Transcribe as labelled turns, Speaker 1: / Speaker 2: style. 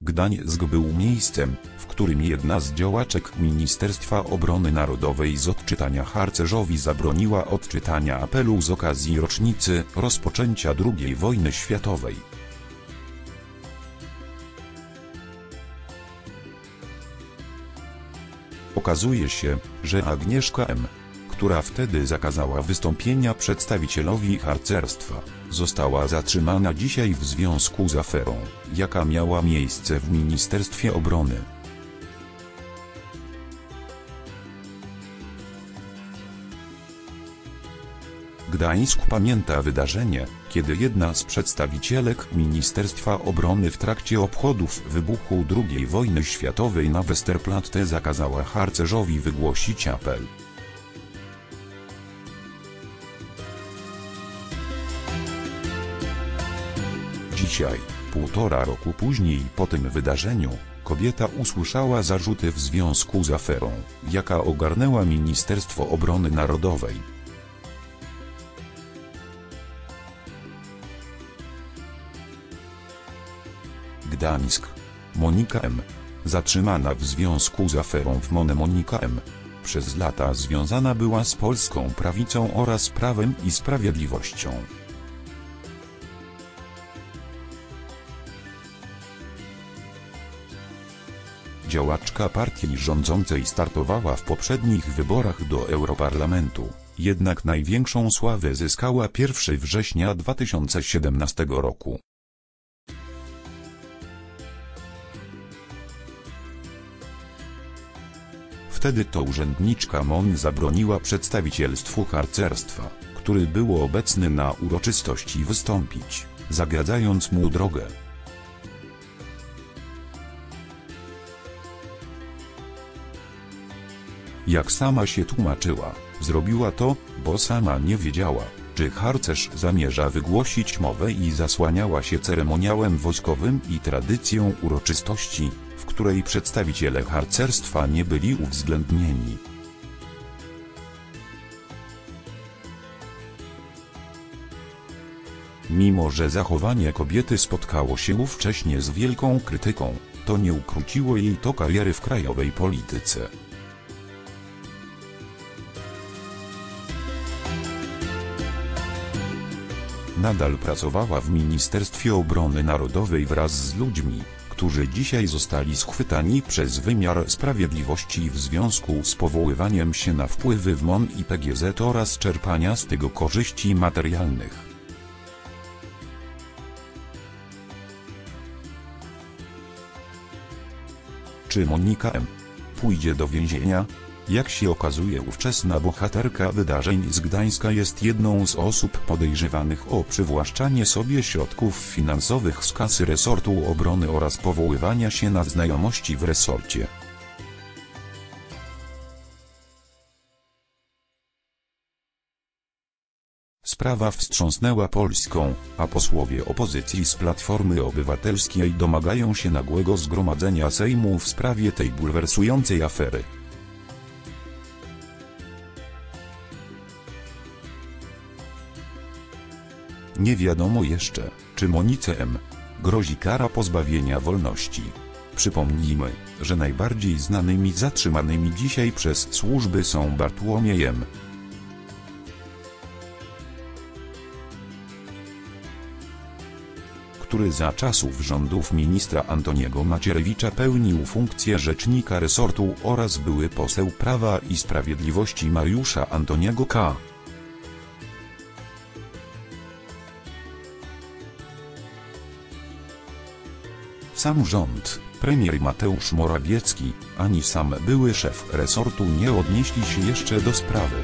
Speaker 1: Gdańsk był miejscem, w którym jedna z działaczek Ministerstwa Obrony Narodowej z odczytania harcerzowi zabroniła odczytania apelu z okazji rocznicy rozpoczęcia II wojny światowej. Okazuje się, że Agnieszka M., która wtedy zakazała wystąpienia przedstawicielowi harcerstwa, została zatrzymana dzisiaj w związku z aferą, jaka miała miejsce w Ministerstwie Obrony. Gdańsk pamięta wydarzenie, kiedy jedna z przedstawicielek Ministerstwa Obrony w trakcie obchodów wybuchu II wojny światowej na Westerplatte zakazała harcerzowi wygłosić apel. Dzisiaj, półtora roku później po tym wydarzeniu, kobieta usłyszała zarzuty w związku z aferą, jaka ogarnęła Ministerstwo Obrony Narodowej. Gdańsk. Monika M. Zatrzymana w związku z aferą w Mone Monika M. Przez lata związana była z polską prawicą oraz prawem i sprawiedliwością. Działaczka partii rządzącej startowała w poprzednich wyborach do Europarlamentu, jednak największą sławę zyskała 1 września 2017 roku. Wtedy to urzędniczka MON zabroniła przedstawicielstwu harcerstwa, który było obecny na uroczystości wystąpić, zagadzając mu drogę. Jak sama się tłumaczyła, zrobiła to, bo sama nie wiedziała, czy harcerz zamierza wygłosić mowę i zasłaniała się ceremoniałem wojskowym i tradycją uroczystości, w której przedstawiciele harcerstwa nie byli uwzględnieni. Mimo że zachowanie kobiety spotkało się ówcześnie z wielką krytyką, to nie ukróciło jej to kariery w krajowej polityce. Nadal pracowała w Ministerstwie Obrony Narodowej wraz z ludźmi, którzy dzisiaj zostali schwytani przez wymiar sprawiedliwości w związku z powoływaniem się na wpływy w MON i PGZ oraz czerpania z tego korzyści materialnych. Czy Monika M. pójdzie do więzienia? Jak się okazuje ówczesna bohaterka wydarzeń z Gdańska jest jedną z osób podejrzewanych o przywłaszczanie sobie środków finansowych z kasy resortu obrony oraz powoływania się na znajomości w resorcie. Sprawa wstrząsnęła Polską, a posłowie opozycji z Platformy Obywatelskiej domagają się nagłego zgromadzenia Sejmu w sprawie tej bulwersującej afery. Nie wiadomo jeszcze, czy Monice M. grozi kara pozbawienia wolności. Przypomnijmy, że najbardziej znanymi zatrzymanymi dzisiaj przez służby są Bartłomiej M. który za czasów rządów ministra Antoniego Macierewicza pełnił funkcję rzecznika resortu oraz były poseł Prawa i Sprawiedliwości Mariusza Antoniego K. Sam rząd, premier Mateusz Morawiecki, ani sam były szef resortu nie odnieśli się jeszcze do sprawy.